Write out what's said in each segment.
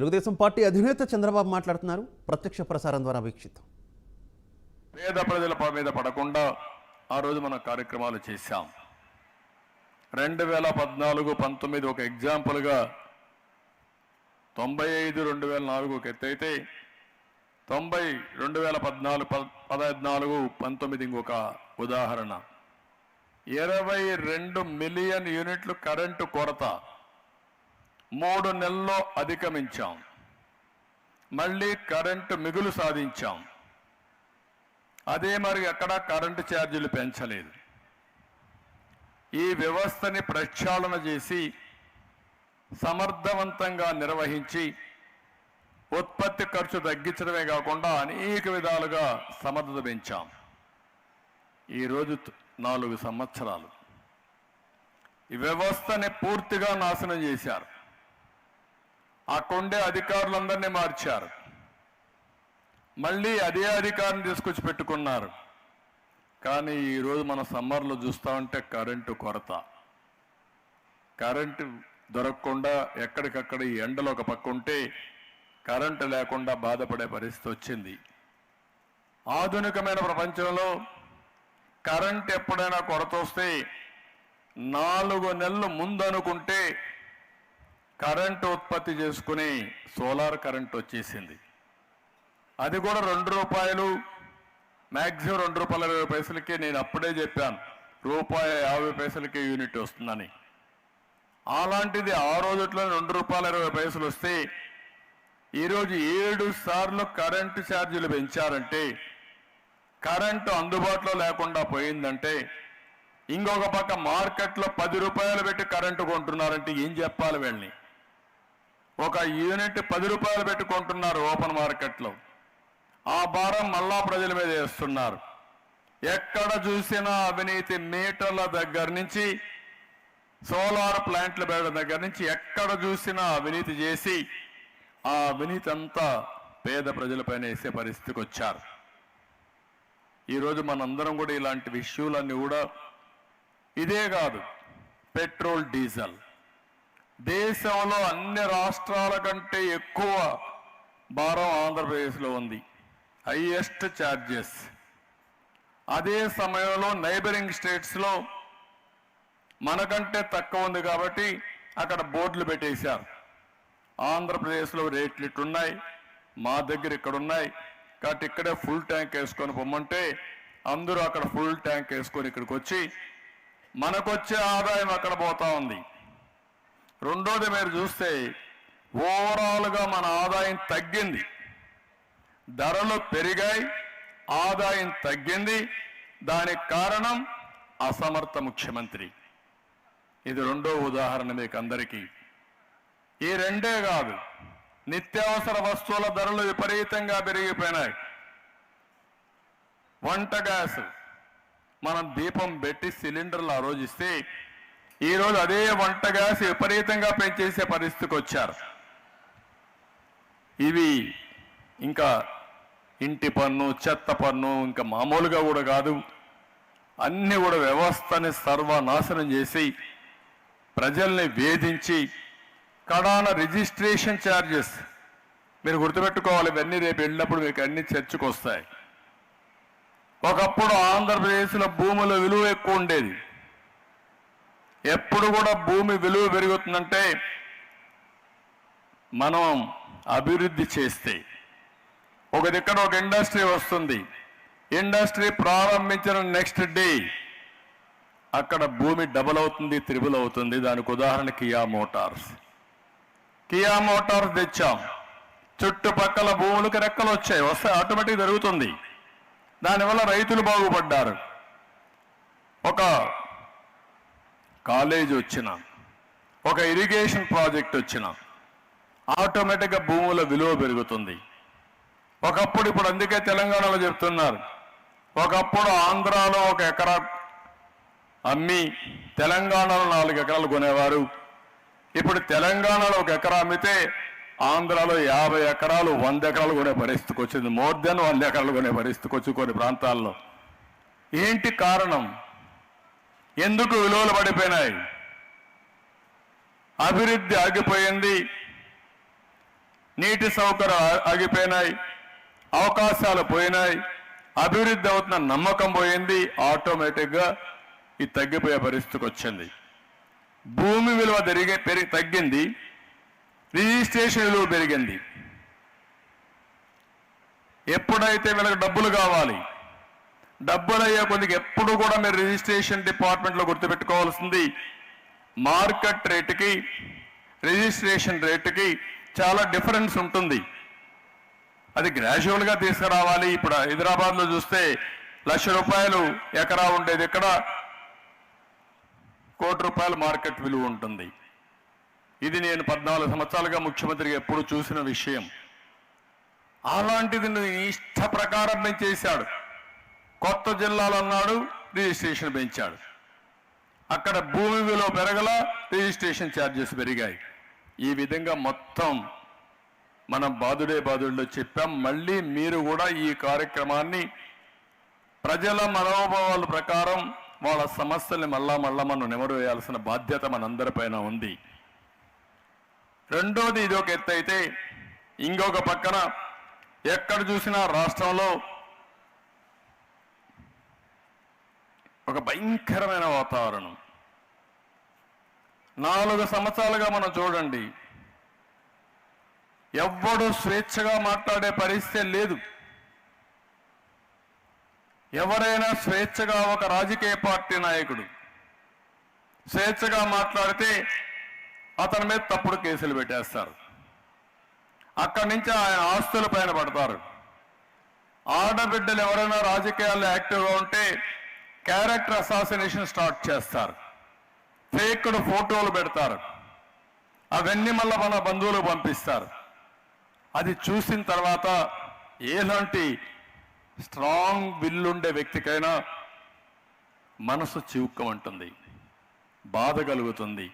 Telugu Desam party అధినేత చంద్రబాబు మాట్లాడుతున్నారు. ప్రత్యక్ష ప్రసారం ద్వారా వీక్షిద్దాం. పేద ప్రజల మీద పడకుండా ఆ రోజు మనం కార్యక్రమాలు చేశాం. రెండు వేల పద్నాలుగు పంతొమ్మిది ఒక ఎగ్జాంపుల్గా తొంభై ఐదు రెండు వేల నాలుగు ఒక తొంభై రెండు వేల పద్నాలుగు పద్నాలుగు పంతొమ్మిది ఇంకొక ఉదాహరణ. ఇరవై రెండు మిలియన్ యూనిట్లు కరెంటు కొరత. మూడు నెలల్లో అధిగమించాం. మళ్ళీ కరెంటు మిగులు సాధించాం. అదే మరి ఎక్కడా కరెంటు ఛార్జీలు పెంచలేదు. ఈ వ్యవస్థని ప్రక్షాళన చేసి సమర్థవంతంగా నిర్వహించి ఉత్పత్తి ఖర్చు తగ్గించడమే కాకుండా అనేక విధాలుగా సమర్థత పెంచాం. ఈరోజు నాలుగు సంవత్సరాలు. ఈ వ్యవస్థని పూర్తిగా నాశనం చేశారు. ఆ కొండే అధికారులందరినీ మార్చారు. మళ్ళీ అదే అధికారం తీసుకొచ్చి పెట్టుకున్నారు. కానీ ఈరోజు మన సమ్మర్లో చూస్తా ఉంటే కరెంటు కొరత. కరెంటు దొరకకుండా ఎక్కడికక్కడ ఈ ఎండలు ఒక పక్క ఉంటే కరెంటు లేకుండా బాధపడే పరిస్థితి వచ్చింది. ఆధునికమైన ప్రపంచంలో కరెంట్ ఎప్పుడైనా కొరత వస్తే నాలుగు నెలలు ముందు అనుకుంటే కరెంటు ఉత్పత్తి చేసుకుని సోలార్ కరెంట్ వచ్చేసింది. అది కూడా రెండు రూపాయలు మ్యాక్సిమం రెండు రూపాయల ఇరవై పైసలకి నేను అప్పుడే చెప్పాను రూపాయి యాభై పైసలకి యూనిట్ వస్తుందని. అలాంటిది ఆ రోజుట్లో రెండు రూపాయల ఇరవై పైసలు వస్తే ఈరోజు ఏడు సార్లు కరెంటు ఛార్జీలు పెంచారంటే కరెంటు అందుబాటులో లేకుండా పోయిందంటే ఇంకొక పక్క మార్కెట్లో పది రూపాయలు పెట్టి కరెంటు కొంటున్నారంటే ఏం చెప్పాలి వీళ్ళని? ఒక యూనిట్ పది రూపాయలు పెట్టుకుంటున్నారు ఓపెన్ మార్కెట్లో. ఆ భారం మళ్ళా ప్రజల మీద వేస్తున్నారు. ఎక్కడ చూసినా అవినీతి మీటర్ల దగ్గర నుంచి సోలార్ ప్లాంట్ల పెట్టడం దగ్గర నుంచి ఎక్కడ చూసినా అవినీతి చేసి ఆ అవినీతి అంతా పేద ప్రజలపైన వేసే పరిస్థితికి వచ్చారు. ఈరోజు మనందరం కూడా ఇలాంటి విషయాలన్నీ కూడా ఇదే కాదు పెట్రోల్ డీజిల్. దేశంలో అన్ని రాష్ట్రాల కంటే ఎక్కువ భారం ఆంధ్రప్రదేశ్లో ఉంది. హైయెస్ట్ ఛార్జెస్ అదే సమయంలో నైబరింగ్ స్టేట్స్లో మనకంటే తక్కువ ఉంది కాబట్టి అక్కడ బోర్డులు పెట్టేశారు. ఆంధ్రప్రదేశ్లో రేట్లు ఇట్టున్నాయి మా దగ్గర ఇక్కడ ఉన్నాయి కాబట్టి ఇక్కడే ఫుల్ ట్యాంక్ వేసుకొని పొమ్మంటే అందరూ అక్కడ ఫుల్ ట్యాంక్ వేసుకొని ఇక్కడికి వచ్చి మనకొచ్చే ఆదాయం అక్కడ పోతా ఉంది. రెండోది మీరు చూస్తే ఓవరాల్గా మన ఆదాయం తగ్గింది. ధరలు పెరిగాయి ఆదాయం తగ్గింది. దానికి కారణం అసమర్థ ముఖ్యమంత్రి. ఇది రెండో ఉదాహరణ మీకు అందరికీ. ఈ రెండే కాదు నిత్యావసర వస్తువుల ధరలు విపరీతంగా పెరిగిపోయినాయి. వంట గ్యాస్ మనం దీపం పెట్టి సిలిండర్లు ఆరోజిస్తే ఈరోజు అదే వంటగా విపరీతంగా పెంచేసే పరిస్థితికి వచ్చారు. ఇవి ఇంకా ఇంటి పన్ను చెత్త పన్ను ఇంకా మామూలుగా కూడా కాదు. అన్ని కూడా వ్యవస్థని సర్వనాశనం చేసి ప్రజల్ని వేధించి కడాన రిజిస్ట్రేషన్ ఛార్జెస్ మీరు గుర్తుపెట్టుకోవాలి ఇవన్నీ రేపు వెళ్ళినప్పుడు మీకు అన్ని చర్చకు వస్తాయి ఒకప్పుడు ఆంధ్రప్రదేశ్లో భూముల విలువ ఎక్కువ ఉండేది. ఎప్పుడు కూడా భూమి విలువ పెరుగుతుందంటే మనం అభివృద్ధి చేస్తే. ఒక దగ్గర ఒక ఇండస్ట్రీ వస్తుంది. ఇండస్ట్రీ ప్రారంభించిన నెక్స్ట్ డే అక్కడ భూమి డబుల్ అవుతుంది త్రిబుల్ అవుతుంది. దానికి ఉదాహరణ కియా మోటార్స్. కియా మోటార్స్ తెచ్చాం. చుట్టుపక్కల భూములకు రెక్కలు వచ్చాయి. వస్తే ఆటోమేటిక్ జరుగుతుంది. దానివల్ల రైతులు బాగుపడ్డారు. ఒక కాలేజ్ వచ్చిన ఒక ఇరిగేషన్ ప్రాజెక్ట్ వచ్చిన ఆటోమేటిక్గా భూముల విలువ పెరుగుతుంది. ఒకప్పుడు ఇప్పుడు అందుకే తెలంగాణలో చెప్తున్నారు. ఒకప్పుడు ఆంధ్రాలో ఒక ఎకరా అమ్మి తెలంగాణలో నాలుగు ఎకరాలు కొనేవారు. ఇప్పుడు తెలంగాణలో ఒక ఎకరా అమ్మితే ఆంధ్రాలో యాభై ఎకరాలు వంద ఎకరాలు కొనే పరిస్థితికి వచ్చింది. మోర్ దెన్ వంద ఎకరాలు కొనే పరిస్థితికి వచ్చి కొన్ని ప్రాంతాల్లో. ఏంటి కారణం? ఎందుకు విలువలు పడిపోయినాయి? అభివృద్ధి ఆగిపోయింది. నీటి సౌకర్యం ఆగిపోయినాయి. అవకాశాలు పోయినాయి. అభివృద్ధి అవుతున్న నమ్మకం పోయింది. ఆటోమేటిక్గా ఇది తగ్గిపోయే పరిస్థితికి వచ్చింది. భూమి విలువ పెరిగే పెరిగి తగ్గింది. రిజిస్ట్రేషన్ విలువ పెరిగింది. ఎప్పుడైతే వీళ్ళకి డబ్బులు కావాలి డబ్బులు అయ్యే కొద్దిగా ఎప్పుడు కూడా మీరు రిజిస్ట్రేషన్ డిపార్ట్మెంట్లో గుర్తుపెట్టుకోవాల్సింది. మార్కెట్ రేటుకి రిజిస్ట్రేషన్ రేటుకి చాలా డిఫరెన్స్ ఉంటుంది. అది గ్రాడ్యువల్గా తీసుకురావాలి. ఇప్పుడు హైదరాబాద్లో చూస్తే లక్ష రూపాయలు ఎకరా ఉండేది ఇక్కడ. కోటి రూపాయల మార్కెట్ విలువ ఉంటుంది. ఇది నేను పద్నాలుగు సంవత్సరాలుగా ముఖ్యమంత్రిగా ఎప్పుడు చూసిన విషయం. అలాంటిది నీ ఇష్ట ప్రకారం చేశాడు. కొత్త జిల్లాలు అన్నాడు రిజిస్ట్రేషన్ పెంచాడు. అక్కడ భూమి విలువ పెరగల రిజిస్ట్రేషన్ ఛార్జెస్ పెరిగాయి. ఈ విధంగా మొత్తం మనం బాధుడే బాధుడిలో చెప్పాం. మళ్ళీ మీరు కూడా ఈ కార్యక్రమాన్ని ప్రజల మనోభావాల ప్రకారం వాళ్ళ సమస్యల్ని మళ్ళా మళ్ళా మనం నెమరు వేయాల్సిన బాధ్యత మనందరిపైన ఉంది. రెండోది ఇది ఒక ఎత్తు అయితే ఇంకొక పక్కన ఎక్కడ చూసినా రాష్ట్రంలో ఒక భయంకరమైన వాతావరణం. నాలుగు సంవత్సరాలుగా మనం చూడండి. ఎవ్వడు స్వేచ్ఛగా మాట్లాడే పరిస్థితి లేదు. ఎవరైనా స్వేచ్ఛగా ఒక రాజకీయ పార్టీ నాయకుడు స్వేచ్ఛగా మాట్లాడితే అతని మీద తప్పుడు కేసులు పెట్టేస్తారు. అక్కడి నుంచి ఆయన ఆస్తుల పైన పడతారు. ఆడబిడ్డలు ఎవరైనా రాజకీయాల్లో యాక్టివ్గా ఉంటే క్యారెక్టర్ అసాసినేషన్ స్టార్ట్ చేస్తారు. ఫేక్డ్ ఫోటోలు పెడతారు. అవన్నీ మళ్ళీ మన బంధువులకు పంపిస్తారు. అది చూసిన తర్వాత ఎలాంటి స్ట్రాంగ్ విల్లుండే వ్యక్తికైనా మనసు చివుక్కమంటుంది. బాధ కలుగుతుంది.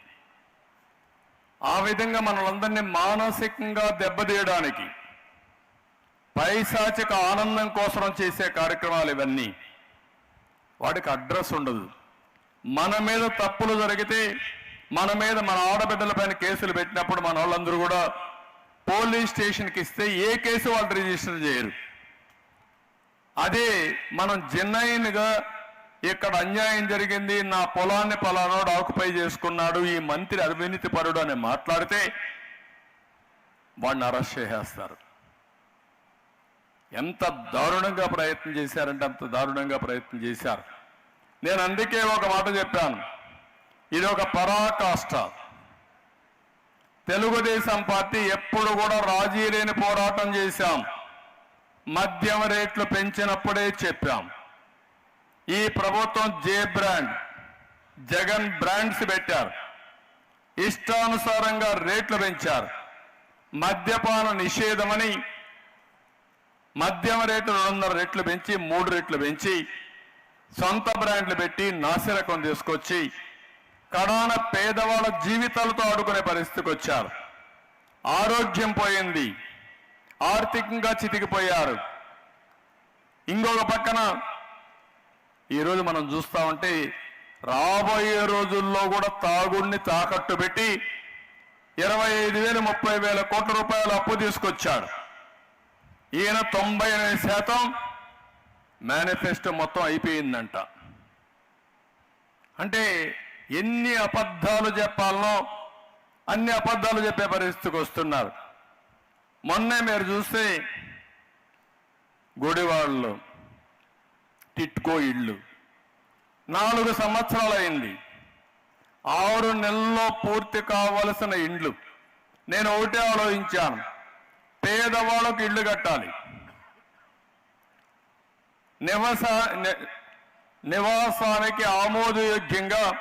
ఆ విధంగా మనలందరినీ మానసికంగా దెబ్బతీయడానికి పైశాచిక ఆనందం కోసం చేసే కార్యక్రమాలు ఇవన్నీ వాడికి అడ్రస్ ఉండదు. మన మీద తప్పులు జరిగితే మన మీద మన ఆడబిడ్డల పైన కేసులు పెట్టినప్పుడు మన వాళ్ళందరూ కూడా పోలీస్ స్టేషన్కి ఇస్తే ఏ కేసు వాళ్ళు రిజిస్టర్ చేయరు. అదే మనం జెన్యున్గా ఇక్కడ అన్యాయం జరిగింది నా పొలాన్ని పలానాడు ఆకుపై చేసుకున్నాడు ఈ మంత్రి అవినీతి పరుడు అని మాట్లాడితే వాడిని అరెస్ట్ చేసేస్తారు. ఎంత దారుణంగా ప్రయత్నం చేశారంటే అంత దారుణంగా ప్రయత్నం చేశారు. నేను అందుకే ఒక మాట చెప్పాను. ఇది ఒక పరాకాష్ట. తెలుగుదేశం పార్టీ ఎప్పుడు కూడా రాజీ లేని పోరాటం చేశాం. మద్యం రేట్లు పెంచినప్పుడే చెప్పాం. ఈ ప్రభుత్వం జే బ్రాండ్ జగన్ బ్రాండ్స్ పెట్టారు. ఇష్టానుసారంగా రేట్లు పెంచారు. మద్యపాన నిషేధమని మద్యం రేటు రెండున్నర రెట్లు పెంచి మూడు రెట్లు పెంచి సొంత బ్రాండ్లు పెట్టి నాసిరకం తీసుకొచ్చి కడాన పేదవాళ్ళ జీవితాలతో ఆడుకునే పరిస్థితికి వచ్చారు. ఆరోగ్యం పోయింది. ఆర్థికంగా చితికిపోయారు. ఇంకొక పక్కన ఈరోజు మనం చూస్తా ఉంటే రాబోయే రోజుల్లో కూడా తాగుడిని తాకట్టు పెట్టి ఇరవై ఐదు వేలు ముప్పై వేల కోట్ల రూపాయలు అప్పు తీసుకొచ్చాడు ఈయన తొంభై ఎనిమిది శాతం మేనిఫెస్టో మొత్తం అయిపోయిందంట. అంటే ఎన్ని అబద్ధాలు చెప్పాలనో అన్ని అబద్ధాలు చెప్పే పరిస్థితికి వస్తున్నారు. మొన్నే మీరు చూస్తే గుడివాళ్ళు టిట్కో ఇళ్ళు. నాలుగు సంవత్సరాలు అయింది. ఆరు నెలల్లో పూర్తి కావలసిన ఇండ్లు. నేను ఒకటే ఆలోచించాను. పేదవాళ్ళకు ఇళ్ళు కట్టాలి. నివస నివాసానికి ఆమోదయోగ్యంగా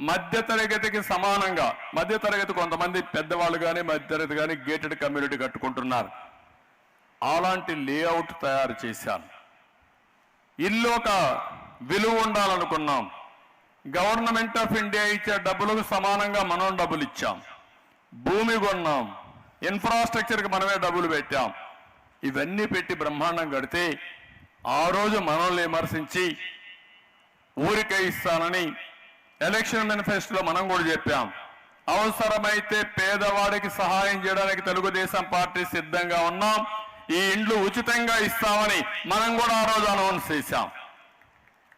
మధ్యతరగతికి సమానంగా మధ్యతరగతి కొంతమంది పెద్దవాళ్ళు కానీ మధ్యతరగతి కానీ గేటెడ్ కమ్యూనిటీ కట్టుకుంటున్నారు. అలాంటి లేఅవుట్ తయారు చేశాను ఇల్లు ఒక విలువ ఉండాలనుకున్నాం. గవర్నమెంట్ ఆఫ్ ఇండియా ఇచ్చే డబ్బులకు సమానంగా మనం డబ్బులు ఇచ్చాం. భూమి కొన్నాం. ఇన్ఫ్రాస్ట్రక్చర్కి మనమే డబ్బులు పెట్టాం. ఇవన్నీ పెట్టి బ్రహ్మాండం కడితే ఆ రోజు మనల్ని విమర్శించి ఊరికే ఇస్తానని ఎలక్షన్ మేనిఫెస్టోలో మనం కూడా చెప్పాం. అవసరమైతే పేదవాడికి సహాయం చేయడానికి తెలుగుదేశం పార్టీ సిద్ధంగా ఉన్నాం. ఈ ఇండ్లు ఉచితంగా ఇస్తామని మనం కూడా ఆ రోజు అనౌన్స్ చేశాం.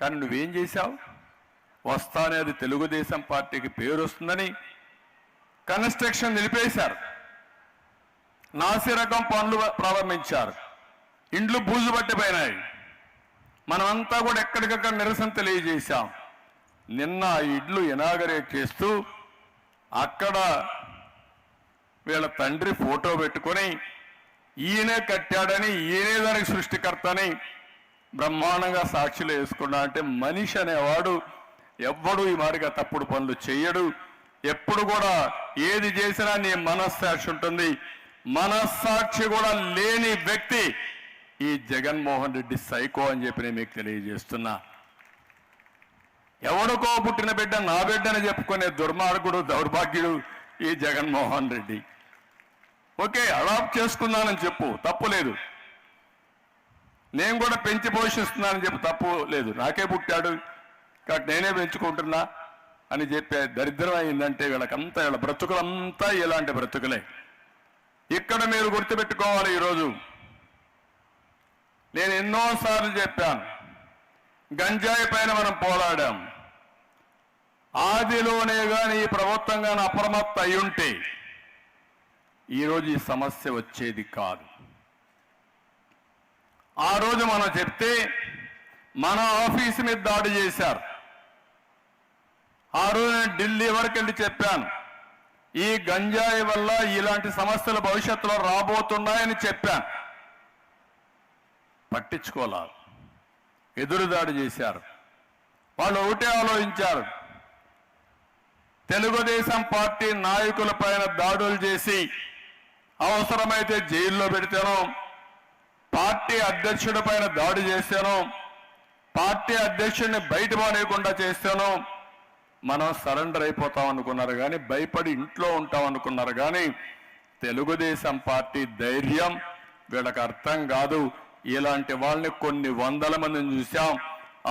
కానీ నువ్వేం చేశావు? వస్తానే అది తెలుగుదేశం పార్టీకి పేరు వస్తుందని కన్స్ట్రక్షన్ నిలిపేశారు. నాసి రకం పనులు ప్రారంభించారు. ఇండ్లు బూజు పట్టిపోయినాయి. మనమంతా కూడా ఎక్కడికక్కడ నిరసన తెలియజేశాం. నిన్న ఆ ఇడ్లు ఇనాగరేట్ చేస్తూ అక్కడ వీళ్ళ తండ్రి ఫోటో పెట్టుకొని ఈయనే కట్టాడని ఈయనే దానికి సృష్టికర్తని బ్రహ్మాండంగా సాక్షులు వేసుకున్నా అంటే మనిషి అనేవాడు ఎవ్వడు ఈ మాదిరిగా తప్పుడు పనులు చేయడు ఎప్పుడు కూడా ఏది చేసినా నీ మనస్సాక్షి ఉంటుంది. మనస్సాక్షి కూడా లేని వ్యక్తి ఈ జగన్మోహన్ రెడ్డి సైకో అని చెప్పి నేను మీకు తెలియజేస్తున్నా. ఎవడికో పుట్టిన బిడ్డ నా బిడ్డని చెప్పుకునే దుర్మార్గుడు దౌర్భాగ్యుడు ఈ జగన్మోహన్ రెడ్డి. ఓకే అడాప్ట్ చేసుకున్నానని చెప్పు తప్పు లేదు. నేను కూడా పెంచి పోషిస్తున్నానని చెప్పి తప్పు లేదు. నాకే పుట్టాడు కాబట్టి నేనే పెంచుకుంటున్నా అని చెప్పే దరిద్రం అయిందంటే వీళ్ళకంతా వీళ్ళ బ్రతుకులంతా ఇలాంటి బ్రతుకులే. ఇక్కడ మీరు గుర్తుపెట్టుకోవాలి ఈరోజు. నేను ఎన్నోసార్లు చెప్పాను గంజాయి పైన మనం పోరాడాం. ఆదిలోనే కానీ ఈ ప్రభుత్వం కానీ అప్రమత్త అయి ఉంటే ఈరోజు ఈ సమస్య వచ్చేది కాదు. ఆ రోజు మనం చెప్తే మన ఆఫీస్ మీద దాడి చేశారు. ఆ రోజు నేను ఢిల్లీ వరకు వెళ్ళి చెప్పాను ఈ గంజాయి వల్ల ఇలాంటి సమస్యలు భవిష్యత్తులో రాబోతున్నాయని చెప్పాను. పట్టించుకోలే ఎదురుదాడి చేశారు. వాళ్ళు ఒకటే ఆలోచించారు. తెలుగుదేశం పార్టీ నాయకుల పైన దాడులు చేసి అవసరమైతే జైల్లో పెడితేనో పార్టీ అధ్యక్షుడి పైన దాడి చేశాను పార్టీ అధ్యక్షుడిని బయట మానేయకుండా చేశాను మనం సరెండర్ అయిపోతాం అనుకున్నారు కానీ భయపడి ఇంట్లో ఉంటాం అనుకున్నారు కానీ తెలుగుదేశం పార్టీ ధైర్యం వీళ్ళకి అర్థం కాదు. ఇలాంటి వాళ్ళని కొన్ని వందల మందిని చూశాం.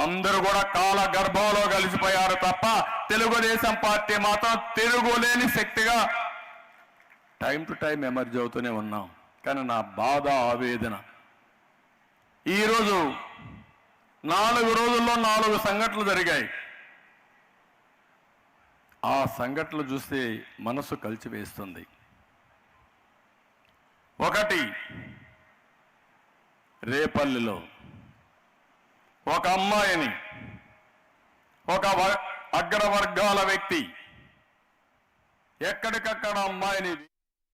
అందరూ కూడా కాల గర్భంలో కలిసిపోయారు తప్ప తెలుగుదేశం పార్టీ మాత్రం తిరుగులేని శక్తిగా టైం టు టైం ఎమర్జీ అవుతూనే ఉన్నాం. కానీ నా బాధ ఆవేదన. ఈరోజు నాలుగు రోజుల్లో నాలుగు సంఘటనలు జరిగాయి. ఆ సంఘటనలు చూస్తే మనసు కలిచివేస్తుంది ఒకటి రేపల్లిలో ఒక అమ్మాయిని ఒక వ- అగ్రవర్గాల వ్యక్తి ఎక్కడికక్కడ అమ్మాయిని